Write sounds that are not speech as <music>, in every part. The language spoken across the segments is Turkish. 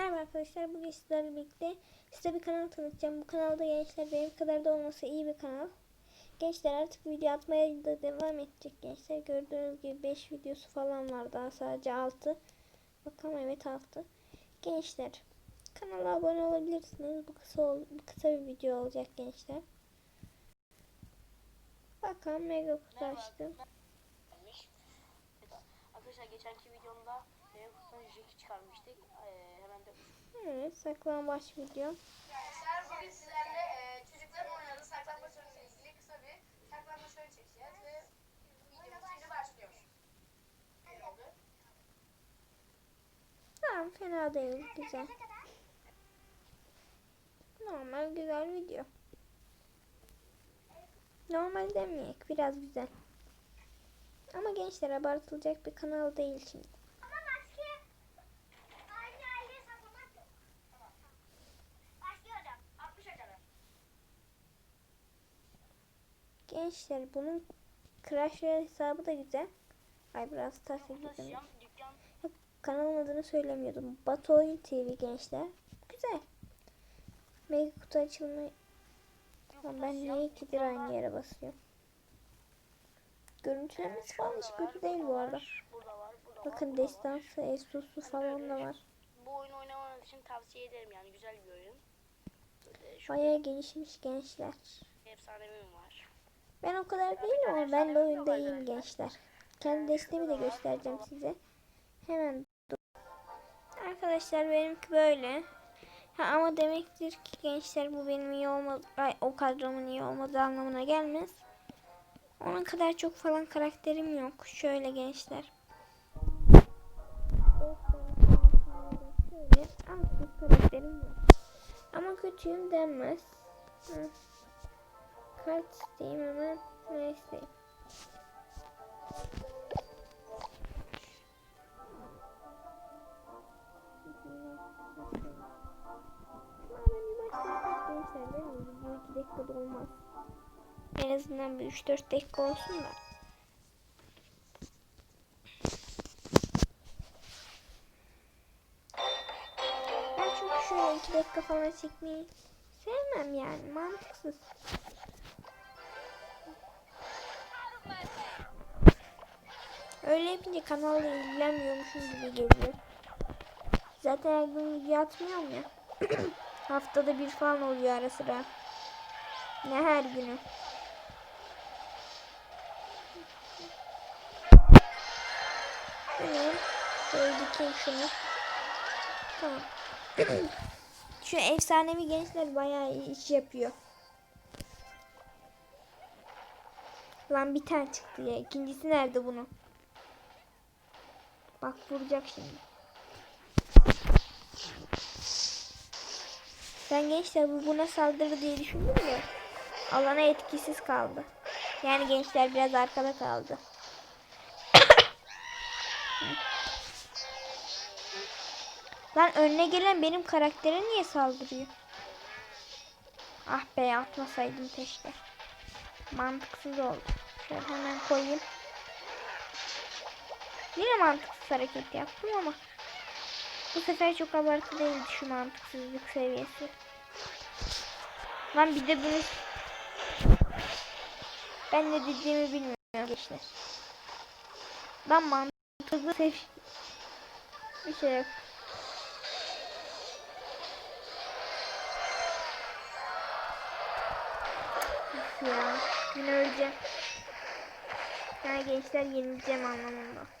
Merhaba arkadaşlar. Bugün sizlerle birlikte size bir kanal tanıtacağım. Bu kanalda gençler benim kadar da olması iyi bir kanal. Gençler artık video atmaya da devam edecek gençler. Gördüğünüz gibi 5 videosu falan var. Daha sadece 6. Bakalım evet 6. Gençler kanala abone olabilirsiniz. Bu kısa ol- bu kısa bir video olacak gençler. Bakalım mega kutu açtım. Arkadaşlar geçenki videomda benim kutudan Jack'i çıkarmıştık. Ee, hemen de Evet saklambaç video. Arkadaşlar bugün sizlerle e, çocukların oynadığı saklambaç oyunuyla ilgili kısa bir saklambaç oyunu çekeceğiz ve videomuz şimdi başlıyor. İyi oldu. Tamam fena değil güzel. Normal güzel video. Normal demeyek biraz güzel. Ama gençler abartılacak bir kanal değil şimdi. Ama maske aynı aileye saklamak yok. Tamam. Başlıyorum. 60'a kadar. Gençler bunun Crash Royale hesabı da güzel. Ay biraz taşıyacağım. Dükkan Kanalın adını söylemiyordum. Batu Oyun TV gençler. Güzel. Mega kutu açılmayı Lan ben niye ikidir aynı yere basıyorum? Görüntülemesi falan hiç kötü değil bu arada. Bakın destansı, Esus'u falan da var. Bu oyunu oynamanız için tavsiye ederim yani güzel bir oyun. Bayağı gelişmiş gençler. efsanevim var. Ben o kadar değilim ama ben de oyunda iyiyim gençler. Kendi desteğimi de göstereceğim size. Hemen dur. Arkadaşlar benimki böyle. Ha, ama demektir ki gençler bu benim iyi olmadı, ay, o kadromun iyi olmadığı anlamına gelmez. Onun kadar çok falan karakterim yok. Şöyle gençler. Şöyle az bir karakterim yok. Ama kötüyüm denmez. Hı. Kart isteyeyim hemen. Ne isteyeyim? Gençler benim video 2 dakikada olmaz. En azından bir 3-4 dakika olsun da. Ben çünkü şöyle 2 dakika falan çekmeyi sevmem yani mantıksız. Öyle yapınca kanalla ilgilenmiyormuşum gibi geliyor. Zaten her gün video atmıyorum ya. <clears throat> Haftada bir falan oluyor ara sıra. Ne her günü. Şöyle, şöyle dikeyim şunu. Tamam. <clears throat> Şu efsanevi gençler bayağı iş yapıyor. Lan bir tane çıktı ya. İkincisi nerede bunun? Bak vuracak şimdi. Ben gençler bu buna saldırı diye düşündüm de alana etkisiz kaldı. Yani gençler biraz arkada kaldı. <coughs> Lan önüne gelen benim karaktere niye saldırıyor? Ah be atmasaydım keşke. Mantıksız oldu. Şöyle hemen koyayım. Yine mantıksız hareket yaptım ama bu sefer çok abartı değildi şu mantıksızlık seviyesi. Lan bir de bunu ben ne dediğimi bilmiyorum gençler. Lan mantıklı sev bir şey yok. Üf ya yine öleceğim. Yani gençler yenileceğim anlamında.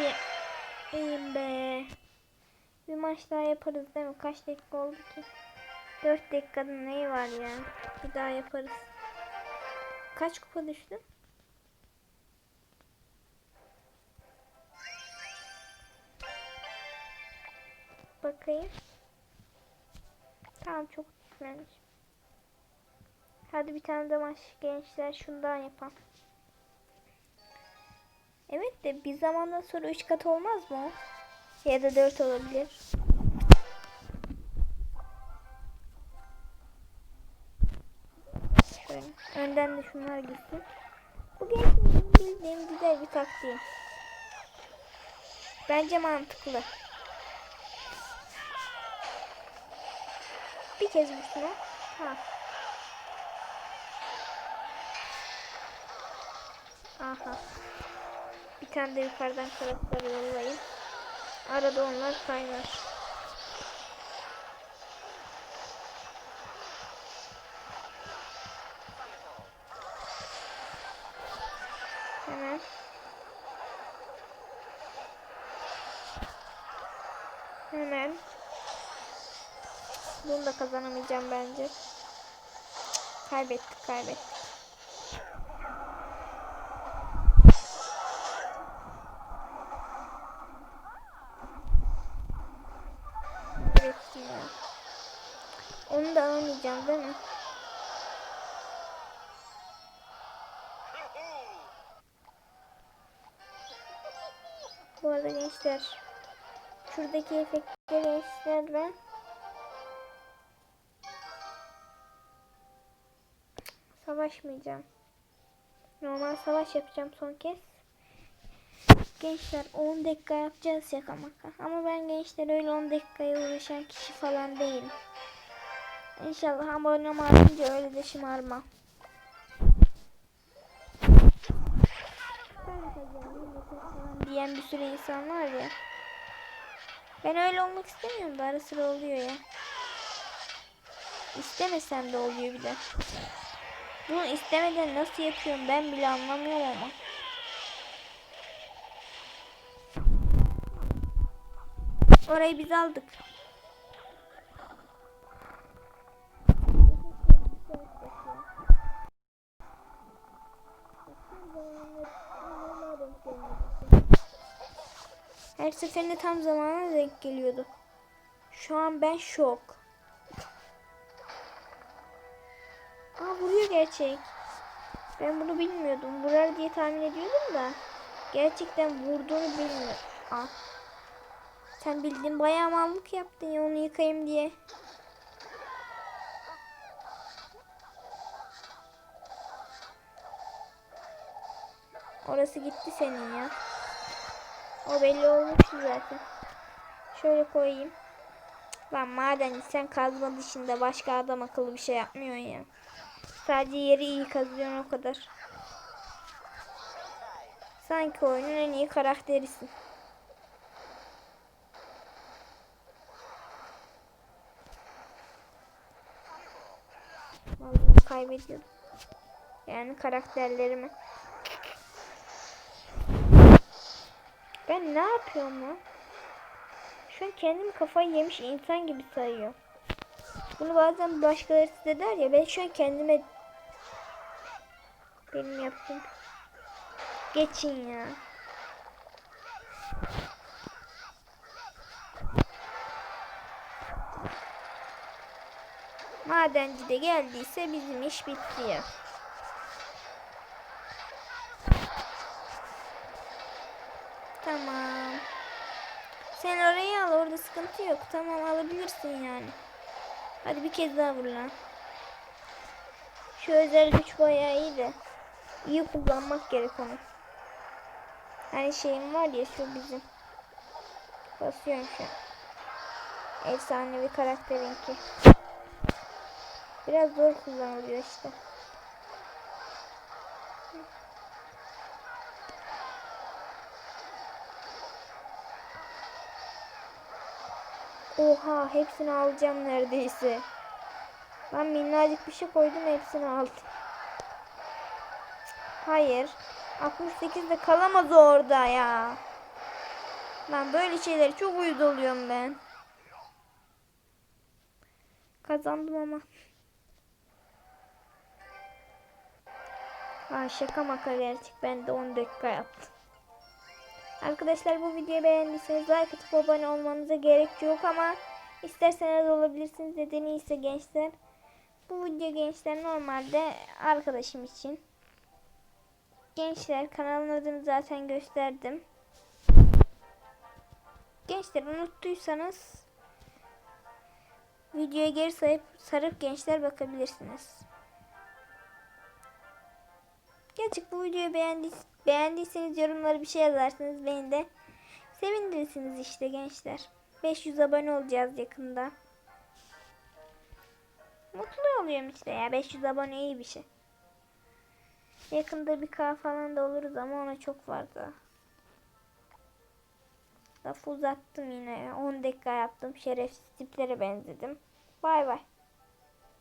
Abi iyiyim be. Bir maç daha yaparız değil mi? Kaç dakika oldu ki? 4 dakikanın neyi var ya? Bir daha yaparız. Kaç kupa düştü? Bakayım. Tamam çok düşmemiş. Hadi bir tane de maç gençler şundan yapalım. Evet de bir zamandan sonra 3 kat olmaz mı? Ya da 4 olabilir. Önden de şunlar gitsin. Bu gençlerin bildiğim güzel bir taktiğim. Bence mantıklı. Bir kez vur şuna. Ha. Aha. Bir tane de yukarıdan karakter yollayayım. Arada onlar kaynar. Hemen. Hemen. Bunu da kazanamayacağım bence. Kaybettik, kaybettik. Evet ya. Onu da alamayacağım değil mi? Bu arada gençler şuradaki efektleri gençler ben savaşmayacağım. Normal savaş yapacağım son kez. Gençler 10 dakika yapacağız şaka maka. Ama ben gençler öyle 10 dakikaya uğraşan kişi falan değilim. İnşallah abonem artınca öyle de falan diyen bir sürü insan var ya. Ben öyle olmak istemiyorum da ara sıra oluyor ya. İstemesem de oluyor bir de. Bunu istemeden nasıl yapıyorum ben bile anlamıyorum ama. Orayı biz aldık. Her seferinde tam zamanına denk geliyordu. Şu an ben şok. Aa vuruyor gerçek. Ben bunu bilmiyordum. Vurar diye tahmin ediyordum da. Gerçekten vurduğunu bilmiyorum. Aa. Sen bildiğin bayağı mallık yaptın ya onu yıkayayım diye. Orası gitti senin ya. O belli olmuştu zaten. Şöyle koyayım. Lan maden sen kazma dışında başka adam akıllı bir şey yapmıyorsun ya. Sadece yeri iyi kazıyorsun o kadar. Sanki oyunun en iyi karakterisin. Vallahi kaybediyordum. Yani karakterlerimi. Ben ne yapıyorum lan? Şu an kendimi kafayı yemiş insan gibi sayıyorum. Bunu bazen başkaları size der ya ben şu an kendime benim yaptım. Geçin ya. Madenci de geldiyse bizim iş bitti ya. Tamam. Sen orayı al orada sıkıntı yok. Tamam alabilirsin yani. Hadi bir kez daha vur lan. Şu özel güç bayağı iyi de. İyi kullanmak gerek onu. Hani şeyim var ya şu bizim. Basıyorum şu an. Efsanevi karakterinki. Biraz zor kullanılıyor işte. Oha hepsini alacağım neredeyse. Ben minnacık bir şey koydum hepsini aldım. Hayır. 68 de kalamaz orada ya. Ben böyle şeyleri çok uyuz oluyorum ben. Kazandım ama. Aa, şaka maka gerçek. Ben de 10 dakika yaptım. Arkadaşlar bu videoyu beğendiyseniz like atıp abone olmanıza gerek yok ama isterseniz olabilirsiniz. Nedeni ise gençler. Bu video gençler normalde arkadaşım için. Gençler kanalın adını zaten gösterdim. Gençler unuttuysanız videoya geri sayıp sarıp gençler bakabilirsiniz. Gerçek bu videoyu beğendiys beğendiyseniz yorumlara bir şey yazarsınız. Beni de sevindirirsiniz işte gençler. 500 abone olacağız yakında. Mutlu oluyorum işte ya. 500 abone iyi bir şey. Yakında bir K falan da oluruz ama ona çok vardı. Lafı uzattım yine. 10 dakika yaptım. Şerefsiz tiplere benzedim. Bay bay.